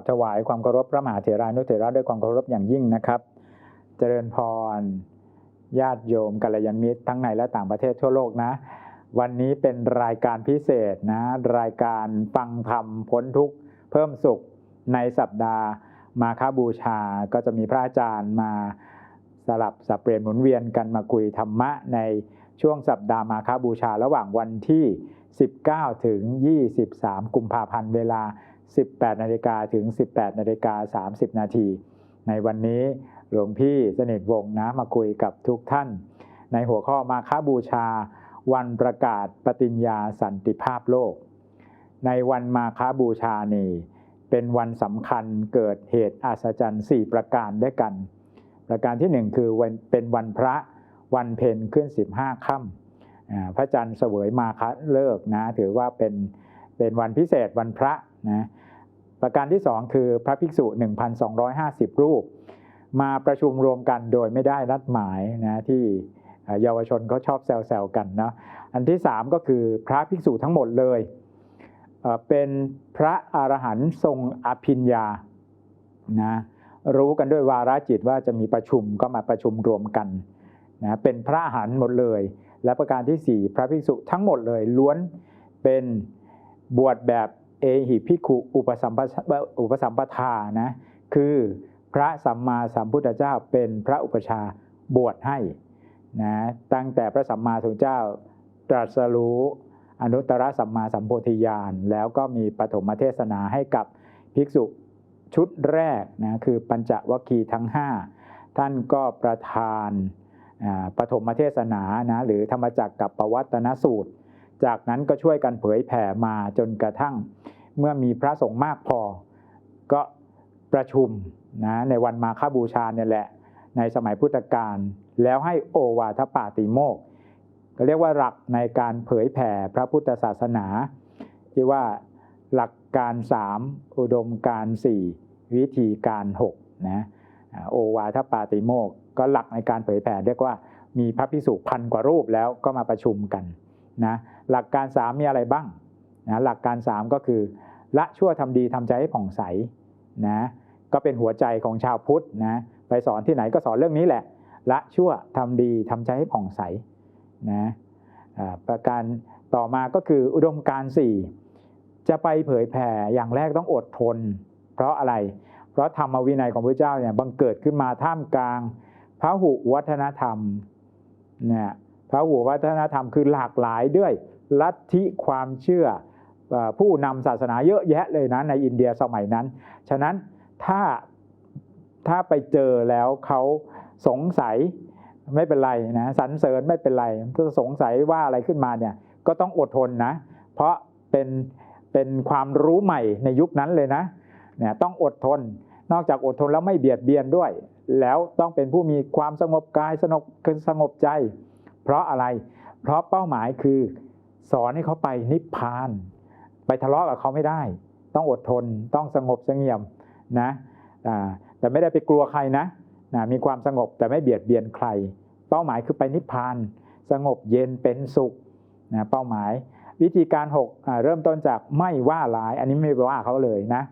บถวายความเคารพพระมหาเถรานุเถระด้วยความเคารพอย่างยิ่งนะครับ เจริญพร ญาติโยมกัลยาณมิตรทั้งในและต่างประเทศทั่วโลกนะ วันนี้เป็นรายการพิเศษนะ รายการฟังธรรมพ้นทุกข์เพิ่มสุขในสัปดาห์มาคบูชา ก็จะมีพระอาจารย์มาสลับสับเปลี่ยนหมุนเวียนกันมาคุยธรรมะในช่วงสัปดาห์มาคบูชาระหว่างวันที่ 19 ถึง 23 กุมภาพันธ์เวลา 18 นาฬิกาถึง 18 นาฬิกา 30 นาที ในวันนี้หลวงพี่สนิทวงศ์นะมาคุยกับทุกท่าน ในหัวข้อมาค้าบูชา วันประกาศปฏิญญาสันติภาพโลก ในวันมาค้าบูชานี่เป็นวันสำคัญเกิดเหตุอัศจรรย์ 4 ประการด้วยกัน ประการที่หนึ่งคือวันเป็นวันพระวันเพ็ญขึ้น 15ค่ำอ่าพระจันทร์เสวยมาคเลิกนะถือว่าเป็นเป็นวันพิเศษวันพระนะ ประการที่สองคือพระภิกษุ 1,250 รูป มาประชุมรวมกันโดยไม่ได้นัดหมายนะที่เยาวชนเขาชอบแซวๆกันนะอันที่สามก็คือพระภิกษุทั้งหมดเลยเป็นพระอรหันต์ทรงอภิญญานะรู้กันด้วยวาระจิตว่าจะมีประชุมก็มาประชุมรวมกันนะเป็นพระอรหันต์หมดเลย และประการที่สี่พระภิกษุทั้งหมดเลยล้วนเป็นบวชแบบ เอหิภิกขุอุปสัมปอุปสัมปทานะคือพระสัมมาสัมพุทธเจ้าเป็นพระอุปชาบวชให้นะตั้งแต่พระสัมมาสัมพุทธเจ้าตรัสรู้อนุตตรสัมมาสัมโพธิญาณ แล้วก็มีปฐมเทศนาให้กับภิกษุชุดแรกนะคือปัญจวัคคีย์ทั้ง 5 ท่านก็ประทานปฐมเทศนานะหรือธรรมจักรกับปวัตนสูตร จากนั้นก็ช่วยกันเผยแผ่มาจนกระทั่ง เมื่อมีพระสงฆ์มากพอ ก็ประชุมนะในวันมาฆบูชาเนี่ยแหละ ในสมัยพุทธกาลแล้วให้โอวาทปาติโมกก็เรียกว่าหลักในการเผยแผ่พระพุทธศาสนาที่ว่าหลักการ3อุดมการ4วิธีการ6นะโอวาทปาติโมกก็หลักในการเผยแผ่เรียกว่ามีพระพิสุพันกว่ารูปแล้วก็มาประชุมกันนะหลักการ3มีอะไรบ้าง นะหลักการ 3 ก็คือละชั่วทำดีทำใจให้ผ่องใสนะก็เป็นหัวใจของชาวพุทธนะไปสอนที่ไหนก็สอนเรื่องนี้แหละ ละชั่วทำดีทำใจให้ผ่องใสนะประการต่อมาก็คืออุดมการณ์4จะไปเผยแผ่อย่างแรกต้องอดทน เพราะอะไร เพราะธรรมวินัยของพระเจ้าเนี่ยบังเกิดขึ้นมาท่ามกลางพระหุวัฒนธรรมเนี่ยพระหุวัฒนธรรมคือหลากหลายด้วยลัทธิความเชื่อ ผู้นำศาสนาเยอะแยะเลยนะในอินเดียสมัยนั้น ฉะนั้นถ้าถ้าไปเจอแล้วเขาสงสัยไม่เป็นไรนะสรรเสริญไม่เป็นไรถ้าสงสัยว่าอะไรขึ้นมาเนี่ยก็ต้องอดทนนะ เพราะเป็นเป็นความรู้ใหม่ในยุคนั้นเลยนะเนี่ยต้องอดทน นอกจากอดทนแล้วไม่เบียดเบียนด้วย แล้วต้องเป็นผู้มีความสงบกายสงบสงบใจ เพราะอะไร เพราะเป้าหมายคือ สอนให้เขาไปนิพพาน ไปทะเลาะกับเขาไม่ได้ ต้องอดทนต้องสงบเสงี่ยมนะแต่ไม่ได้ไปกลัวใครนะนะมีความสงบแต่ไม่เบียดเบียนใคร เป้าหมายคือไปนิพพาน สงบเย็นเป็นสุขนะเป้าหมายวิธีการ6เริ่มต้นจากไม่ว่าร้าย อันนี้ไม่ไปว่าเขาเลยนะ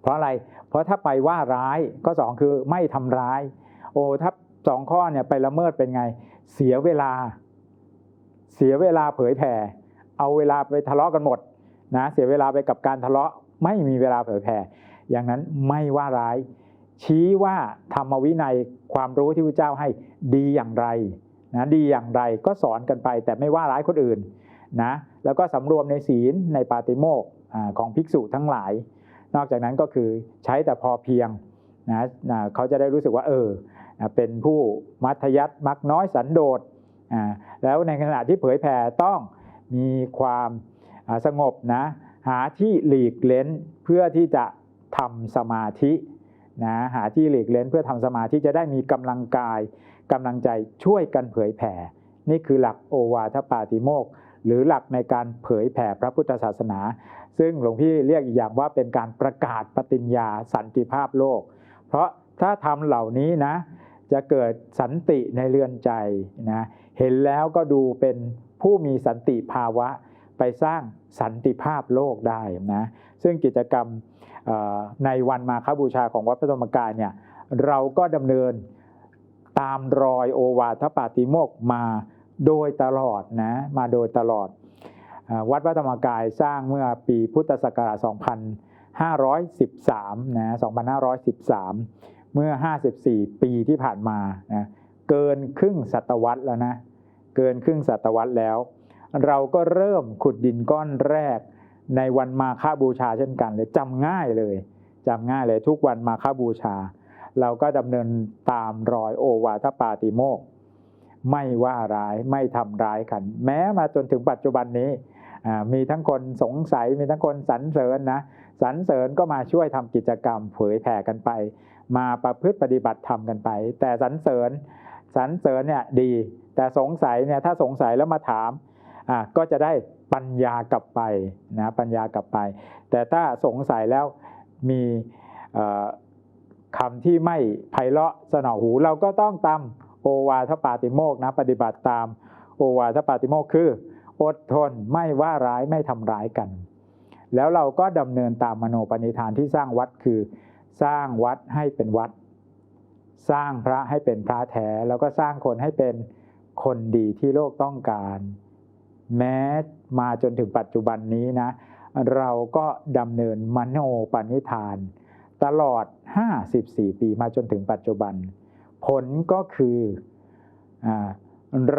เพราะอะไร เพราะถ้าไปว่าร้ายก็สองคือไม่ทำร้าย โอ้ถ้าสองข้อเนี่ยไปละเมิดเป็นไง เสียเวลา เสียเวลาเผยแผ่ เอาเวลาไปทะเลาะกันหมดนะเสียเวลาไปกับการทะเลาะไม่มีเวลาเผยแผ่อย่างนั้นไม่ว่าร้าย ชี้ว่าธรรมวินัยความรู้ที่พระเจ้าให้ดีอย่างไรนะดีอย่างไรก็สอนกันไป แต่ไม่ว่าร้ายคนอื่นนะแล้วก็สำรวมในศีลในปาติโมกข์อ่าของภิกษุทั้งหลาย นอกจากนั้นก็คือใช้แต่พอเพียงนะนะเขาจะได้รู้สึกว่าเออนะเป็นผู้มัธยัติมักน้อยสันโดษอ่าแล้วในขณะที่เผยแผ่ต้อง มีความสงบนะหาที่หลีกเล้นเพื่อที่จะทำสมาธินะหาที่หลีกเล้นเพื่อทำสมาธิจะได้มีกำลังกายกำลังใจช่วยกันเผยแผ่ นี่คือหลักโอวาทปาติโมกหรือหลักในการเผยแผ่พระพุทธศาสนา ซึ่งหลวงพี่เรียกอีกอย่างว่าเป็นการประกาศปฏิญญาสันติภาพโลก เพราะถ้าทำเหล่านี้นะจะเกิดสันติในเรือนใจนะเห็นแล้วก็ดูเป็น ผู้มีสันติภาวะไปสร้างสันติภาพโลกได้นะซึ่งกิจกรรมในวันมาคบูชาของวัดพระธรรมกายเนี่ยเราก็ดำเนินตามรอยโอวาทปาติโมกมาโดยตลอดนะมาโดยตลอด วัดพระธรรมกายสร้างเมื่อปีพุทธศักราช 2513 นะ 2513 เมื่อ 54 ปีที่ผ่านมานะเกินครึ่งศตวรรษแล้วนะ เกินครึ่งศตวรรษแล้ว เราก็เริ่มขุดดินก้อนแรก ในวันมาฆบูชาเช่นกันเลยจำง่ายเลยจำง่ายเลยทุกวันมาฆบูชา เราก็ดำเนินตามรอยโอวาทปาติโมกไม่ว่าร้ายไม่ทำร้ายกัน แม้มาจนถึงปัจจุบันนี้มีทั้งคนสงสัยมีทั้งคนสรรเสริญนะสรรเสริญก็มาช่วยทำกิจกรรมเผยแผ่กันไป มาประพฤติปฏิบัติธรรมกันไป แต่สรรเสริญสรรเสริญเนี่ยดี แต่สงสัยเนี่ยถ้าสงสัยแล้วมาถามก็จะได้ปัญญากลับไปนะปัญญากลับไป แต่ถ้าสงสัยแล้วมีคำที่ไม่ไพเราะสนอหู เราก็ต้องตามโอวาทปาติโมกนะปฏิบัติตามโอวาทปาติโมกคือ อดทนไม่ว่าร้ายไม่ทำร้ายกัน แล้วเราก็ดำเนินตามมโนปณิธานที่สร้างวัดคือ สร้างวัดให้เป็นวัด สร้างพระให้เป็นพระแท้แล้วก็สร้างคนให้เป็น คนดีที่โลกต้องการ แม้มาจนถึงปัจจุบันนี้นะ เราก็ดำเนินมโนปณิธาน ตลอด 54 ปีมาจนถึงปัจจุบัน ผลก็คืออ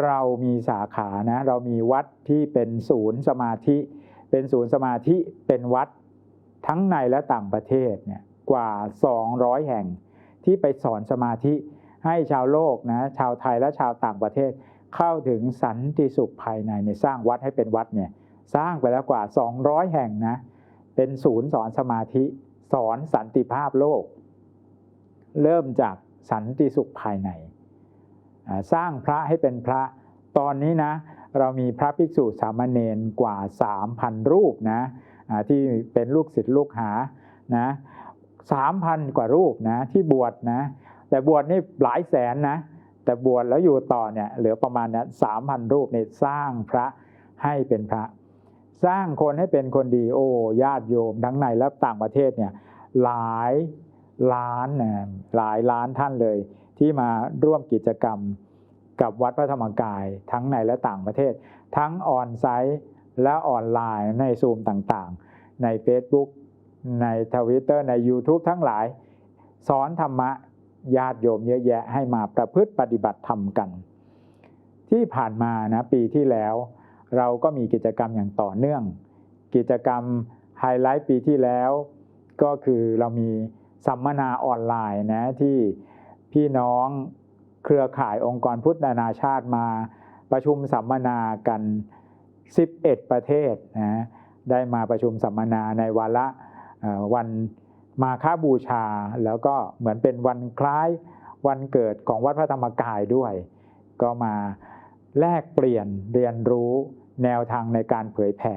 เรามีสาขานะ เรามีวัดที่เป็นศูนย์สมาธิ เป็นศูนย์สมาธิเป็นวัดทั้งในและต่างประเทศเนี่ยกว่า 200 แห่งที่ไปสอนสมาธิให้ชาวโลกนะชาวไทยและชาวต่างประเทศ เข้าถึงสันติสุขภายในในสร้างวัดให้เป็นวัดเนี่ยสร้างไปแล้วกว่า 200 แห่งนะ เป็นศูนย์สอนสมาธิสอนสันติภาพโลก เริ่มจากสันติสุขภายใน สร้างพระให้เป็นพระตอนนี้นะ เรามีพระภิกษุสามเณรกว่า 3,000 รูปนะที่เป็นลูกศิษย์ลูกหานะสามพันกว่ารูปนะที่บวชนะ แต่บวชนี่หลายแสนนะ แต่บวชแล้วอยู่ต่อเนี่ยเหลือประมาณนี้สามพันรูปเนี่ยสร้างพระให้เป็นพระ สร้างคนให้เป็นคนดีโอ้ญาติโยมทั้งในและต่างประเทศเนี่ยหลายล้านนะหลายล้านท่านเลย ที่มาร่วมกิจกรรมกับวัดพระธรรมกาย ทั้งในและต่างประเทศ ทั้งออนไซต์และออนไลน์ในซูมต่างๆ ใน Facebook ในทวิตเตอร์ใน YouTube ทั้งหลาย สอนธรรมะ ญาติโยมเยอะแยะให้มาประพฤติปฏิบัติธรรมกัน ที่ผ่านมานะปีที่แล้ว เราก็มีกิจกรรมอย่างต่อเนื่อง กิจกรรมไฮไลท์ปีที่แล้ว ก็คือเรามีสัมมนาออนไลน์นะที่พี่น้องเครือข่ายองค์กรพุทธนานาชาติมาประชุมสัมมนากัน 11 ประเทศนะได้มาประชุมสัมมนาในวาระวัน มาค้าบูชาแล้วก็เหมือนเป็นวันคล้ายวันเกิดของวัดพระธรรมกายด้วย ก็มาแลกเปลี่ยนเรียนรู้แนวทางในการเผยแผ่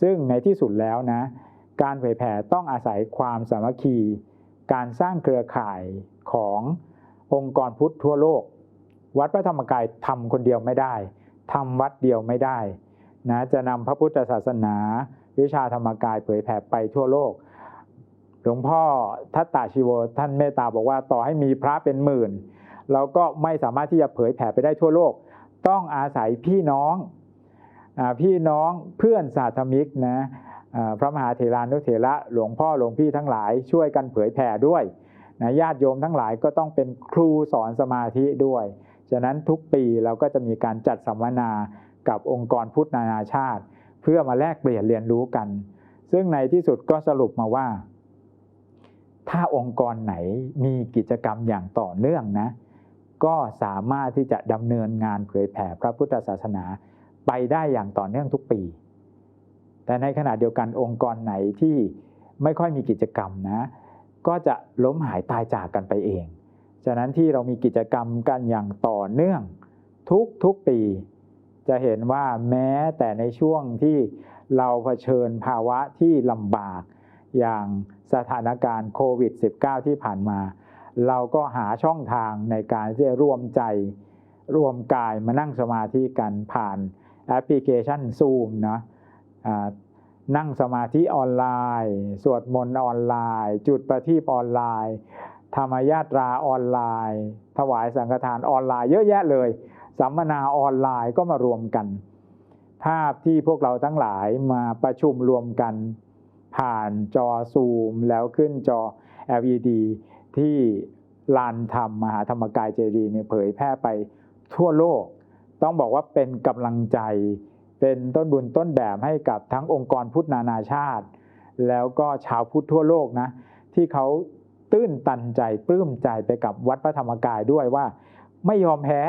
ซึ่งในที่สุดแล้วนะ การเผยแผ่ต้องอาศัยความสามัคคี การสร้างเครือข่ายขององค์กรพุทธทั่วโลก วัดพระธรรมกายทำคนเดียวไม่ได้ทำวัดเดียวไม่ได้นะจะนำพระพุทธศาสนา วิชาธรรมกายเผยแผ่ไปทั่วโลก หลวงพ่อทัตตาชีโวท่านเมตตาบอกว่าต่อให้มีพระเป็นหมื่นเราก็ไม่สามารถที่จะเผยแผ่ไปได้ทั่วโลก ต้องอาศัยพี่น้องอพี่น้องเพื่อนสาธมิกนะพระมหาเถรานุเถระหลวงพ่อหลวงพี่ทั้งหลายช่วยกันเผยแผ่ด้วยนะญาติโยมทั้งหลายก็ต้องเป็นครูสอนสมาธิด้วย ฉะนั้นทุกปีเราก็จะมีการจัดสัมมนากับองค์กรพุทธนานาชาติ เพื่อมาแลกเปลี่ยนเรียนรู้กัน ซึ่งในที่สุดก็สรุปมาว่า ถ้าองค์กรไหนมีกิจกรรมอย่างต่อเนื่องนะ ก็สามารถที่จะดำเนินงานเผยแผ่พระพุทธศาสนาไปได้อย่างต่อเนื่องทุกปี แต่ในขณะเดียวกันองค์กรไหนที่ไม่ค่อยมีกิจกรรมนะ ก็จะล้มหายตายจากกันไปเอง ฉะนั้นที่เรามีกิจกรรมกันอย่างต่อเนื่องทุกทุกปี จะเห็นว่าแม้แต่ในช่วงที่เราเผชิญภาวะที่ลำบาก อย่างสถานการณ์โควิด -19 ที่ผ่านมา เราก็หาช่องทางในการที่จะร่วมใจรวมกายมานั่งสมาธิกันผ่านแอปพลิเคชัน Zoom นะนั่งสมาธิออนไลน์ สวดมนต์ออนไลน์ จุดประทีปออนไลน์ธรรมยาตราออนไลน์ ถวายสังฆทานออนไลน์เยอะแยะเลย สัมมนาออนไลน์ก็มารวมกัน ภาพที่พวกเราทั้งหลายมาประชุมรวมกัน ผ่านจอซูม แล้วขึ้นจอ LED ที่ลานธรรมมหาธรรมกายเจดีย์เนี่ยเผยแพร่ไปทั่วโลก ต้องบอกว่าเป็นกำลังใจ เป็นต้นบุญต้นแบบให้กับทั้งองค์กรพุทธนานาชาติ แล้วก็ชาวพุทธทั่วโลกนะ ที่เขาตื้นตันใจปลื้มใจไปกับวัดพระธรรมกายด้วยว่า ไม่ยอมแพ้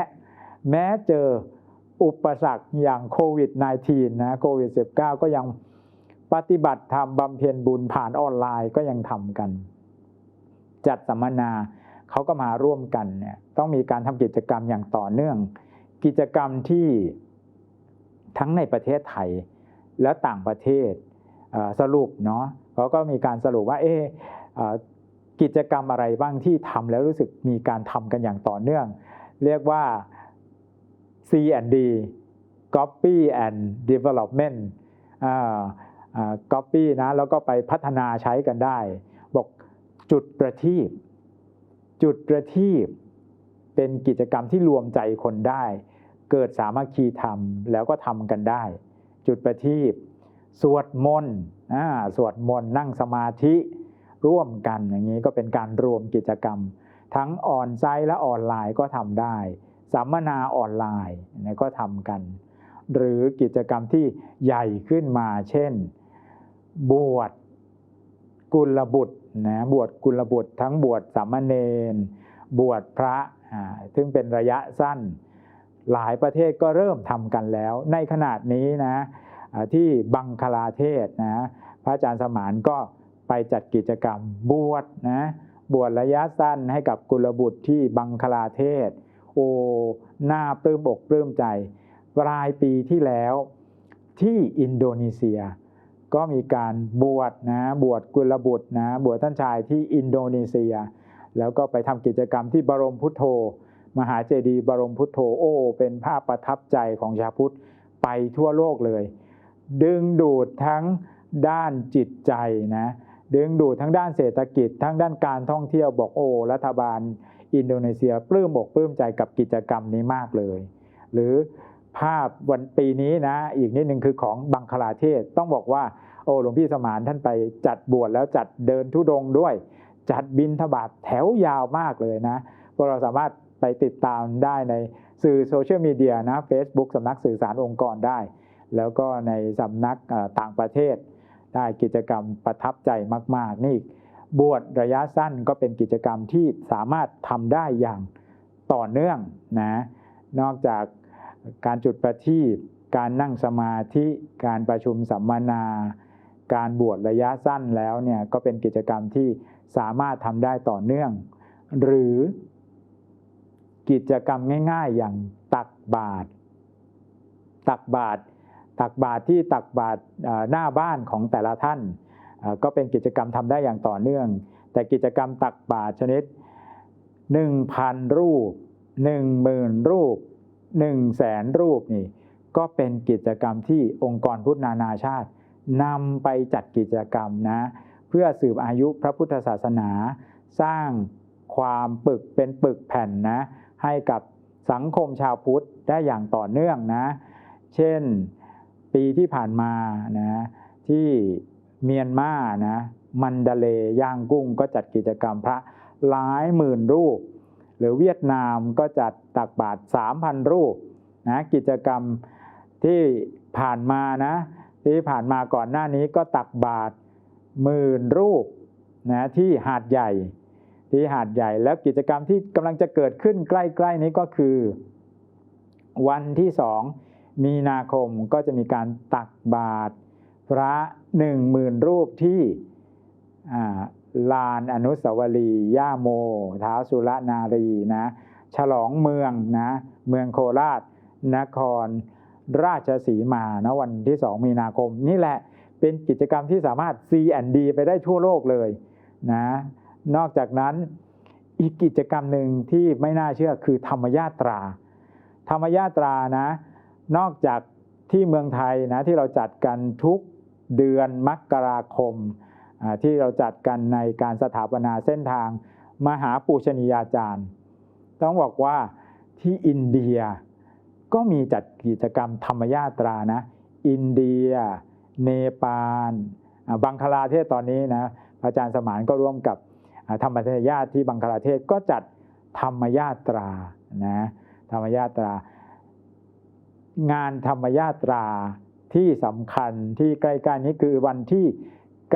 แม้เจออุปสรรคอย่างโควิด -19 นะโควิด -19 ก็ยัง ปฏิบัติธรรมบำเพ็ญบุญผ่านออนไลน์ก็ยังทำกัน จัดสัมมนาเขาก็มาร่วมกันเนี่ยต้องมีการทำกิจกรรมอย่างต่อเนื่อง กิจกรรมที่ทั้งในประเทศไทยและต่างประเทศสรุปเนาะเขาก็มีการสรุปว่าเอ๊ะเอ่อกิจกรรมอะไรบ้างที่ทำแล้วรู้สึกมีการทำกันอย่างต่อเนื่อง เรียกว่า C&D Copy and Development อ่าอ่า Copy นะแล้วก็ไปพัฒนาใช้กันได้ บอกจุดประทีปจุดประทีปเป็นกิจกรรมที่รวมใจคนได้ เกิดสามัคคีธรรมแล้วก็ทำกันได้ จุดประทีปสวดมนต์อ่าสวดมนต์นั่งสมาธิร่วมกันอย่างนี้ก็เป็นการรวมกิจกรรม ทั้งออนไซต์และออนไลน์ก็ทำได้สัมมนาออนไลน์ก็ทำกัน หรือกิจกรรมที่ใหญ่ขึ้นมาเช่น บวชกุลบุตรนะบวชกุลบุตรทั้งบวชสามเณรบวชพระซึ่งเป็นระยะสั้น หลายประเทศก็เริ่มทำกันแล้ว ในขนาดนี้นะที่บังคลาเทศนะพระอาจารย์สมานก็ไปจัดกิจกรรมบวชนะบวชระยะสั้นให้กับกุลบุตรที่บังคลาเทศ โอ้น่าปลื้มอกปลื้มใจปลายปีที่แล้วที่อินโดนีเซีย ก็มีการบวชนะบวชกุลบุตรนะบวชท่านชายที่อินโดนีเซีย แล้วก็ไปทำกิจกรรมที่บรมพุทโธ มหาเจดีย์บรมพุทโธโอ้เป็นภาพประทับใจของชาวพุทธไปทั่วโลกเลย ดึงดูดทั้งด้านจิตใจนะดึงดูดทั้งด้านเศรษฐกิจ ทั้งด้านการท่องเที่ยวบอกโอ้รัฐบาลอินโดนีเซียปลื้มบอกปลื้มใจกับกิจกรรมนี้มากเลย หรือ ภาพวันปีนี้นะ อีกนิดหนึ่งคือของบังคลาเทศต้องบอกว่า โอ้หลวงพี่สมานท่านไปจัดบวชแล้วจัดเดินทุดงด้วย จัดบินทบาทแถวยาวมากเลยนะพวกเราสามารถไปติดตามได้ในสื่อโซเชียลมีเดียนะ Facebook สำนักสื่อสารองค์กรได้ แล้วก็ในสำนักต่างประเทศ ได้กิจกรรมประทับใจมาก ๆ นี่บวชระยะสั้นก็เป็นกิจกรรมที่สามารถทำได้อย่างต่อเนื่องนะนอกจาก การจุดประทีปการนั่งสมาธิการประชุมสัมมนา การบวชระยะสั้นแล้วเนี่ยก็เป็นกิจกรรมที่สามารถทำได้ต่อเนื่อง หรือกิจกรรมง่าย ๆ อย่างตักบาตรตักบาตรตักบาตรที่ตักบาตรหน้าบ้านของแต่ละท่าน ก็เป็นกิจกรรมทำได้อย่างต่อเนื่อง แต่กิจกรรมตักบาตรชนิด 1,000 รูป 10,000 รูป 1 0 0 0 0แสนรูปนี่ก็เป็นกิจกรรมที่องค์กรพุทธนานาชาตินำไปจัดกิจกรรมนะเพื่อสืบอายุพระพุทธศาสนา สร้างความปึกเป็นปึกแผ่นนะให้กับสังคมชาวพุทธได้อย่างต่อเนื่องนะ เช่นปีที่ผ่านมานะที่เมียนมานะมันดาเลย์ย่างกุ้งก็จัดกิจกรรมพระหลายหมื่นรูป หรือเวียดนามก็จัดตักบาตร3,000 รูปนะกิจกรรมที่ผ่านมานะที่ผ่านมาก่อนหน้านี้ก็ตักบาตรหมื่นรูปนะที่หาดใหญ่ที่หาดใหญ่แล้วกิจกรรมที่กำลังจะเกิดขึ้นใกล้ ๆ นี้ก็คือ วันที่สองมีนาคมก็จะมีการตักบาตรพระหนึ่งหมื่นรูปที่อ่า ลานอนุสาวรีย์ย่าโมท้าวสุรนารีนะฉลองเมืองนะเมืองโคราช นคร ราชสีมานะวันที่ 2 มีนาคม นี่แหละเป็นกิจกรรมที่สามารถ C&D ไปได้ทั่วโลกเลยนะนอกจากนั้นอีกกิจกรรมหนึ่งที่ไม่น่าเชื่อคือธรรมยาตรา ธรรมยาตรานะนอกจากที่เมืองไทยนะที่เราจัดกันทุกเดือนมกราคม ที่เราจัดกันในการสถาปนาเส้นทาง มหาปูชนียาจารย์ ต้องบอกว่าที่อินเดียก็มีจัดกิจกรรมธรรมยาตรานะ อินเดีย เนปาลบังคลาเทศตอนนี้นะอาจารย์สมานก็ร่วมกับธรรมญาติที่บังคลาเทศก็จัดธรรมยาตรานะธรรมยาตรา งานธรรมยาตราที่สำคัญที่ใกล้ๆนี้คือวันที่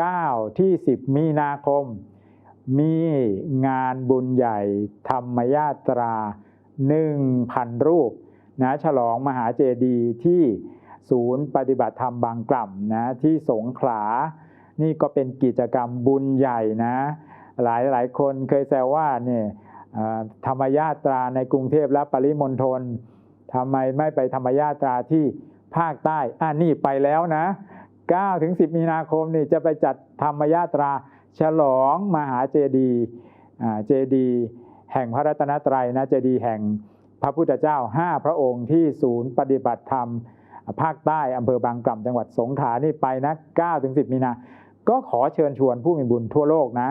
9 ที่ 10 มีนาคม มีงานบุญใหญ่ ธรรมยาตรา 1,000 รูปนะฉลองมหาเจดีย์ที่ศูนย์ปฏิบัติธรรมบางกล่ำนะที่สงขลา นี่ก็เป็นกิจกรรมบุญใหญ่นะ หลายหลายคนเคยแซวว่าเนี่ยธรรมยาตราในกรุงเทพและปริมณฑลทำไมไม่ไปธรรมยาตราที่ภาคใต้อ่านี่ไปแล้วนะ 9ถึง10 มีนาคมนี่จะไปจัดธรรมยาตรา ฉลองมหาเจดีย์เจดีย์แห่งพระรัตนตรัยนะเจดีย์แห่งพระพุทธเจ้า 5 พระองค์ที่ศูนย์ปฏิบัติธรรม ภาคใต้อำเภอบางกล่ำจังหวัดสงขลานี่ไปนะ9ถึง10 มีนา ก็ขอเชิญชวนผู้มีบุญทั่วโลกนะ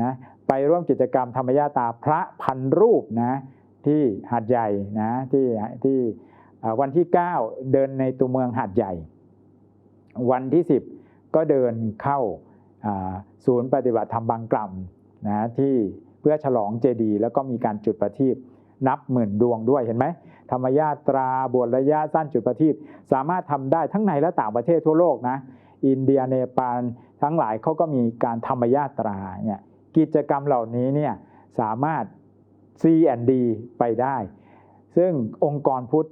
นะไปร่วมกิจกรรมธรรมยาตาพระพันรูปนะที่หาดใหญ่นะที่ที่วันที่ 9 เดินในตัวเมืองหาดใหญ่ วันที่ 10 ก็เดินเข้าศูนย์ปฏิบัติธรรมบางกล่ำนะที่เพื่อฉลองเจดีแล้วก็มีการจุดประทีปนับหมื่นดวงด้วยเห็นไหมธรรมยาตราบวชระยะสั้นจุดประทีปสามารถทำได้ทั้งในและต่างประเทศทั่วโลกนะอินเดียเนปาลทั้งหลายเขาก็มีการธรรมยาตราเนี่ยกิจกรรมเหล่านี้เนี่ยสามารถ C&D ไปได้ ซึ่งองค์กรพุทธ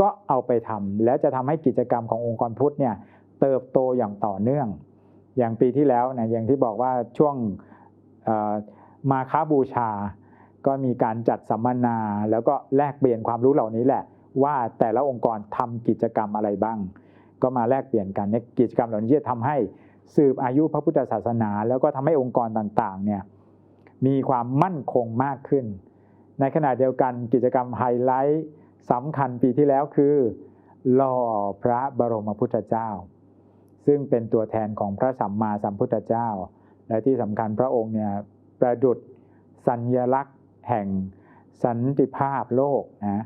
ก็เอาไปทำแล้วจะทำให้กิจกรรมขององค์กรพุทธเนี่ย เติบโตอย่างต่อเนื่อง อย่างปีที่แล้วนะอย่างที่บอกว่าช่วงมาค้าบูชา ก็มีการจัดสัมมนา แล้วก็แลกเปลี่ยนความรู้เหล่านี้แหละ ว่าแต่ละองค์กรทำกิจกรรมอะไรบ้าง ก็มาแลกเปลี่ยนกันเนี่ยกิจกรรมเหล่านี้จะทำให้สืบอายุพระพุทธศาสนา แล้วก็ทำให้องค์กรต่างๆเนี่ยมีความมั่นคงมากขึ้น ในขณะเดียวกันกิจกรรมไฮไลท์สำคัญปีที่แล้วคือหล่อพระบรมพุทธเจ้า ซึ่งเป็นตัวแทนของพระสัมมาสัมพุทธเจ้า และที่สำคัญพระองค์เนี่ยประดุจสัญญลักษณ์แห่งสันติภาพโลกนะ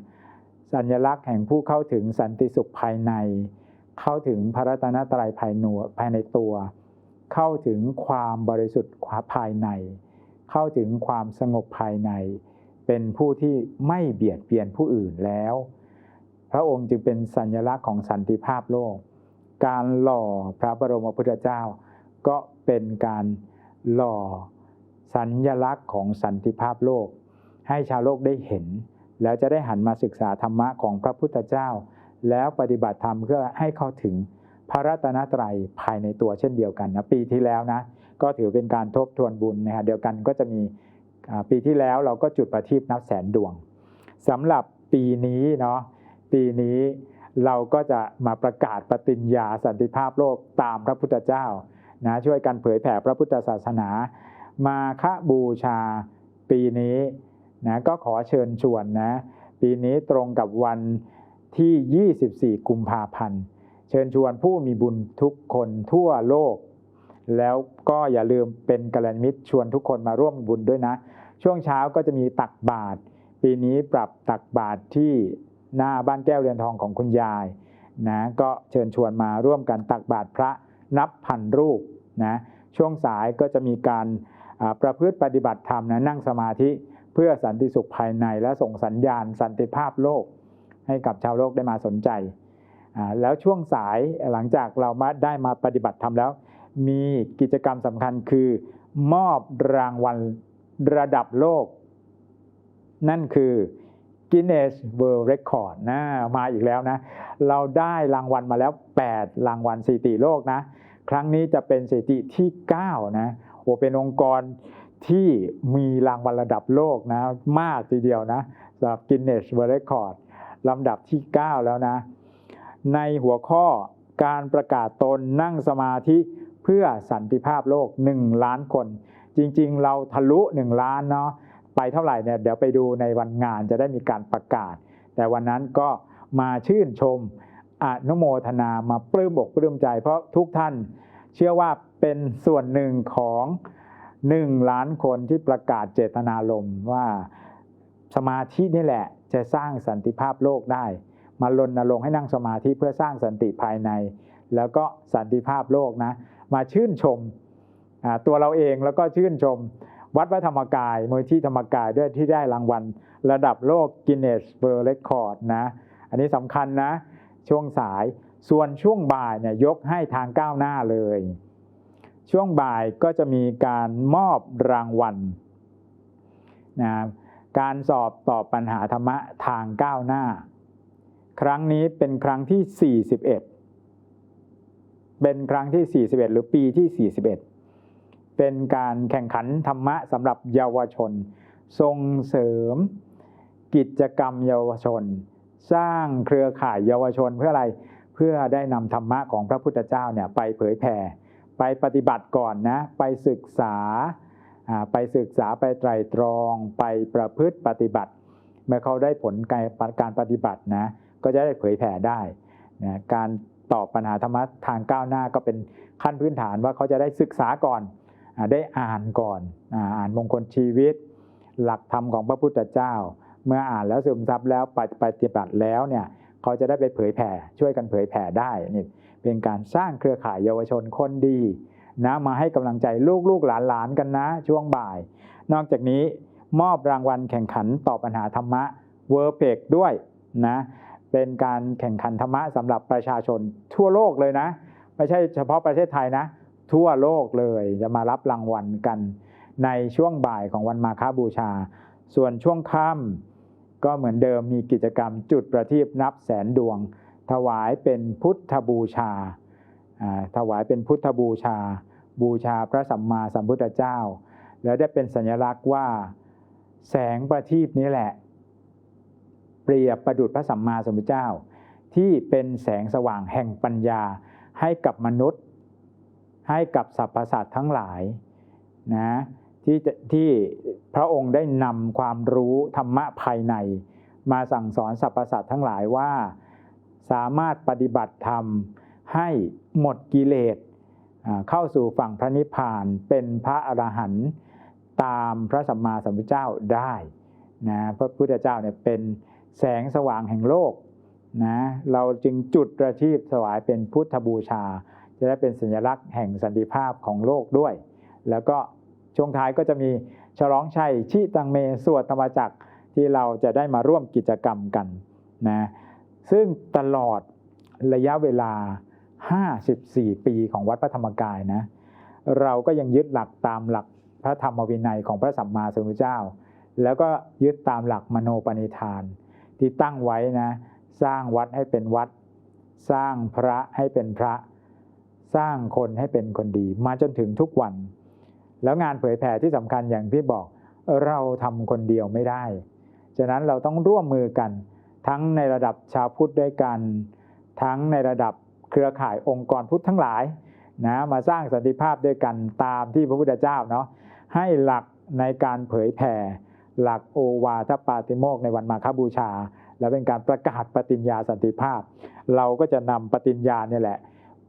สัญญลักษณ์แห่งผู้เข้าถึงสันติสุขภายใน เข้าถึงพระรัตนตรัยภายในภายในตัว เข้าถึงความบริสุทธิ์ภายใน เข้าถึงความสงบภายใน เป็นผู้ที่ไม่เบียดเบียนผู้อื่นแล้ว พระองค์จึงเป็นสัญลักษณ์ของสันติภาพโลก การหล่อพระบรมพุทธเจ้า ก็เป็นการหล่อสัญลักษณ์ของสันติภาพโลก ให้ชาวโลกได้เห็น แล้วจะได้หันมาศึกษาธรรมะของพระพุทธเจ้า แล้วปฏิบัติธรรมเพื่อให้เข้าถึงพระรัตนตรัยภายในตัวเช่นเดียวกันนะปีที่แล้วนะก็ถือเป็นการทบทวนบุญนะฮะเดียวกันก็จะมีปีที่แล้วเราก็จุดประทีปนับแสนดวงสำหรับปีนี้เนาะปีนี้ เราก็จะมาประกาศปฏิญญาสันติภาพโลกตามพระพุทธเจ้านะช่วยกันเผยแผ่พระพุทธศาสนา มาฆบูชาปีนี้นะก็ขอเชิญชวนนะปีนี้ตรงกับวันที่ 24 กุมภาพันธ์ เชิญชวนผู้มีบุญทุกคนทั่วโลก แล้วก็อย่าลืมเป็นกัลยาณมิตรชวนทุกคนมาร่วมบุญด้วยนะ ช่วงเช้าก็จะมีตักบาตรปีนี้ปรับตักบาตรที่ หน้าบ้านแก้วเรือนทองของคุณยายนะก็เชิญชวนมาร่วมกันตักบาตรพระนับพันรูปนะช่วงสายก็จะมีการประพฤติปฏิบัติธรรมนะนั่งสมาธิเพื่อสันติสุขภายในและส่งสัญญาณสันติภาพโลก ให้กับชาวโลกได้มาสนใจอ่าแล้วช่วงสายหลังจากเรามาได้มาปฏิบัติธรรมแล้ว มีกิจกรรมสำคัญคือ มอบรางวัลระดับโลก นั่นคือ Guinness World Record นะมาอีกแล้วนะ เราได้รางวัลมาแล้ว 8 รางวัลสถิติโลกนะ ครั้งนี้จะเป็นสถิติที่ 9 นะโอเป็นองค์กรที่มีรางวัลระดับโลกนะ มากทีเดียวนะสำหรับ Guinness World Record ลำดับที่ 9 แล้วนะ ในหัวข้อการประกาศตนนั่งสมาธิเพื่อสันติภาพโลก 1 ล้านคน จริงๆ เราทะลุ 1 ล้านเนาะ ไปเท่าไหร่เนี่ยเดี๋ยวไปดูในวันงานจะได้มีการประกาศ แต่วันนั้นก็มาชื่นชมอนุโมทนามาปลื้มอกปลื้มใจ เพราะทุกท่านเชื่อว่าเป็นส่วนหนึ่งของหนึ่งล้านคนที่ประกาศเจตนารมณ์ว่าสมาธินี่แหละจะสร้างสันติภาพโลกได้ มารณรงค์ให้นั่งสมาธิเพื่อสร้างสันติภายใน แล้วก็สันติภาพโลกนะ มาชื่นชมตัวเราเองแล้วก็ชื่นชม วัดพระธรรมกายมูลที่ธรรมกายด้วยที่ได้รางวัล ระดับโลกกินเนสเบอร์เรคคอร์ดนะ อันนี้สำคัญนะ ช่วงสายส่วนช่วงบ่ายเนี่ยยกให้ทางก้าวหน้าเลย ช่วงบ่ายก็จะมีการมอบรางวัลนะการสอบตอบปัญหาธรรมะทางก้าวหน้า ครั้งนี้เป็นครั้งที่ 41 เป็นครั้งที่ 41 หรือปีที่ 41 เป็นการแข่งขันธรรมะสำหรับเยาวชน ส่งเสริม กิจกรรมเยาวชน สร้างเครือข่ายเยาวชนเพื่ออะไรเพื่อได้นำธรรมะของพระพุทธเจ้าเนี่ยไปเผยแผ่ไปปฏิบัติก่อนนะไปศึกษาไปศึกษาไปไตรตรอง ไปประพฤติปฏิบัติ เมื่อเขาได้ผลการการปฏิบัตินะก็จะได้เผยแผ่ได้นะการตอบปัญหาธรรมะทางก้าวหน้าก็เป็นขั้นพื้นฐานว่าเขาจะได้ศึกษาก่อน ได้อ่านก่อนอ่านมงคลชีวิต หลักธรรมของพระพุทธเจ้า เมื่ออ่านแล้วซึมซับแล้วปฏิบัติแล้วเนี่ยเขาจะได้ไปเผยแผ่ช่วยกันเผยแผ่ได้นี่เป็นการสร้างเครือข่ายเยาวชนคนดีนะมาให้กำลังใจลูกลูกหลานหลานๆกันนะ ช่วงบ่าย นอกจากนี้มอบรางวัลแข่งขันตอบปัญหาธรรมะเวอร์เพกด้วยนะเป็นการแข่งขันธรรมะสำหรับประชาชนทั่วโลกเลยนะ ไม่ใช่เฉพาะประเทศไทยนะ ทั่วโลกเลย จะมารับรางวัลกันในช่วงบ่ายของวันมาฆบูชา ส่วนช่วงค่ำก็เหมือนเดิมมีกิจกรรมจุดประทีปนับแสนดวง ถวายเป็นพุทธบูชาอ่าถวายเป็นพุทธบูชา บูชาพระสัมมาสัมพุทธเจ้า แล้วได้เป็นสัญลักษณ์ว่าแสงประทีปนี้แหละ เปรียบประดุจพระสัมมาสัมพุทธเจ้า ที่เป็นแสงสว่างแห่งปัญญาให้กับมนุษย์ ให้กับสรรพสัตว์ทั้งหลายนะที่ที่พระองค์ได้นำความรู้ธรรมะภายใน มาสั่งสอนสรรพสัตว์ทั้งหลายว่า สามารถปฏิบัติธรรมให้หมดกิเลสเข้าสู่ฝั่งพระนิพพานเป็นพระอรหันต์ตามพระสัมมาสัมพุทธเจ้าได้นะพระพุทธเจ้าเนี่ยเป็นแสงสว่างแห่งโลกนะเราจึงจุดประทีปถวายเป็นพุทธบูชา จะได้เป็นสัญลักษณ์แห่งสันติภาพของโลกด้วย แล้วก็ช่วงท้ายก็จะมีฉลองชัยชิตังเมสวดธรรมจักรที่เราจะได้มาร่วมกิจกรรมกันนะซึ่งตลอดระยะเวลา 54 ปีของวัดพระธรรมกายนะเราก็ยังยึดหลักตามหลักพระธรรมวินัยของพระสัมมาสัมพุทธเจ้า แล้วก็ยึดตามหลักมโนปณิธาน ที่ตั้งไว้นะ สร้างวัดให้เป็นวัด สร้างพระให้เป็นพระ สร้างคนให้เป็นคนดี มาจนถึงทุกวัน แล้วงานเผยแผ่ที่สำคัญอย่างที่บอกเราทำคนเดียวไม่ได้ ฉะนั้นเราต้องร่วมมือกัน ทั้งในระดับชาวพุทธด้วยกัน ทั้งในระดับเครือข่ายองค์กรพุทธทั้งหลายนะมาสร้างสันติภาพด้วยกันตามที่พระพุทธเจ้าเนาะให้หลักในการเผยแผ่ หลักโอวาทปาติโมกในวันมาฆบูชา และเป็นการประกาศปฏิญญาสันติภาพ เราก็จะนำปฏิญญาเนี่ยแหละ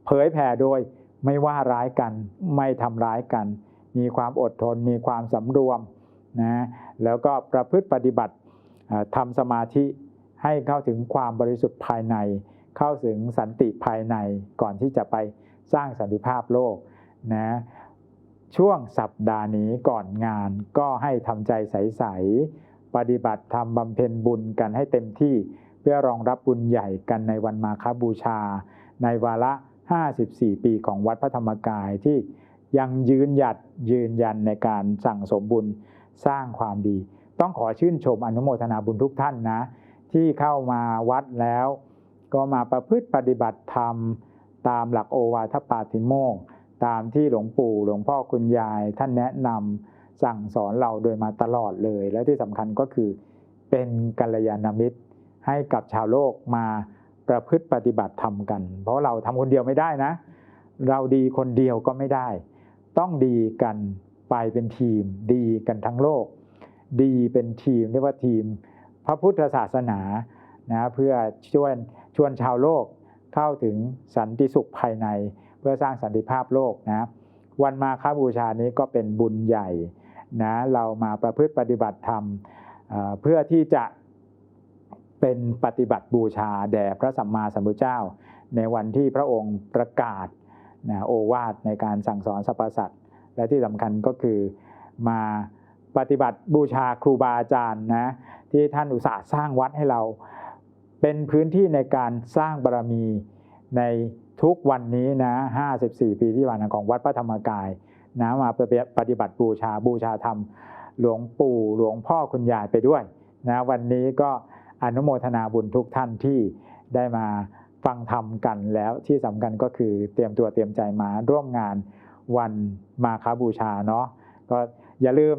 เผยแผ่โดยไม่ว่าร้ายกัน ไม่ทำร้ายกัน มีความอดทน มีความสำรวมนะแล้วก็ประพฤติปฏิบัติทำสมาธิให้เข้าถึงความบริสุทธิ์ภายใน เข้าถึงสันติภายในก่อนที่จะไปสร้างสันติภาพโลกนะช่วงสัปดาห์นี้ก่อนงานก็ให้ทำใจใส ๆ ปฏิบัติทำบำเพ็ญบุญกันให้เต็มที่ เพื่อรองรับบุญใหญ่กันในวันมาฆบูชา ในวาระ 54 ปีของวัดพระธรรมกายที่ยังยืนหยัดยืนยันในการสั่งสมบุญสร้างความดี ต้องขอชื่นชมอนุโมทนาบุญทุกท่านนะ ที่เข้ามาวัดแล้ว ก็มาประพฤติปฏิบัติธรรม ตามหลักโอวาทปาติโมกตามที่หลวงปู่หลวงพ่อคุณยายท่านแนะนำสั่งสอนเราโดยมาตลอดเลย และที่สำคัญก็คือเป็นกัลยาณมิตรให้กับชาวโลกมา ประพฤติปฏิบัติธรรมกัน เพราะเราทำคนเดียวไม่ได้นะ เราดีคนเดียวก็ไม่ได้ ต้องดีกันไปเป็นทีม ดีกันทั้งโลก ดีเป็นทีมเรียกว่าทีม พระพุทธศาสนานะเพื่อชวนชวนชาวโลกเข้าถึงสันติสุขภายใน เพื่อสร้างสันติภาพโลกนะวันมาฆบูชานี้ก็เป็นบุญใหญ่นะเรามาประพฤติปฏิบัติธรรมเพื่อที่จะ เป็นปฏิบัติบูชาแด่พระสัมมาสัมพุทธเจ้า ในวันที่พระองค์ประกาศนะโอวาทในการสั่งสอนสรรพสัตว์และที่สำคัญก็คือมาปฏิบัติบูชาครูบาอาจารย์นะที่ท่านอุตส่าห์สร้างวัดให้เรา เป็นพื้นที่ในการสร้างบารมีในทุกวันนี้นะ 54 ปีที่ผ่านมาของวัดพระธรรมกายนะมาปฏิบัติบูชาบูชาธรรม หลวงปู่หลวงพ่อคุณยายไปด้วยนะวันนี้ก็ อนุโมทนาบุญทุกท่านที่ได้มาฟังธรรมกันแล้วที่สำคัญก็คือเตรียมตัวเตรียมใจมาร่วมงานวันมาคาบูชาเนาะก็อย่าลืม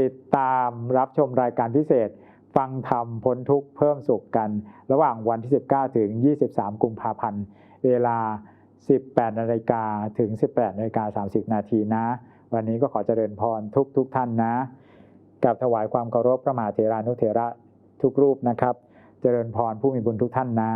ติดตามรับชมรายการพิเศษ ฟังธรรมพ้นทุกข์เพิ่มสุขกัน ระหว่างวันที่ 19 ถึง 23 กุมภาพันธ์ เวลา 18 นาฬิกาถึง 18 นาฬิกา 30 นาทีนะ วันนี้ก็ขอเจริญพรทุกทุกท่านนะ กับถวายความเคารพพระมหาเถรานุเถระ ทุกรูปนะครับ เจริญพรผู้มีบุญทุกท่านนะ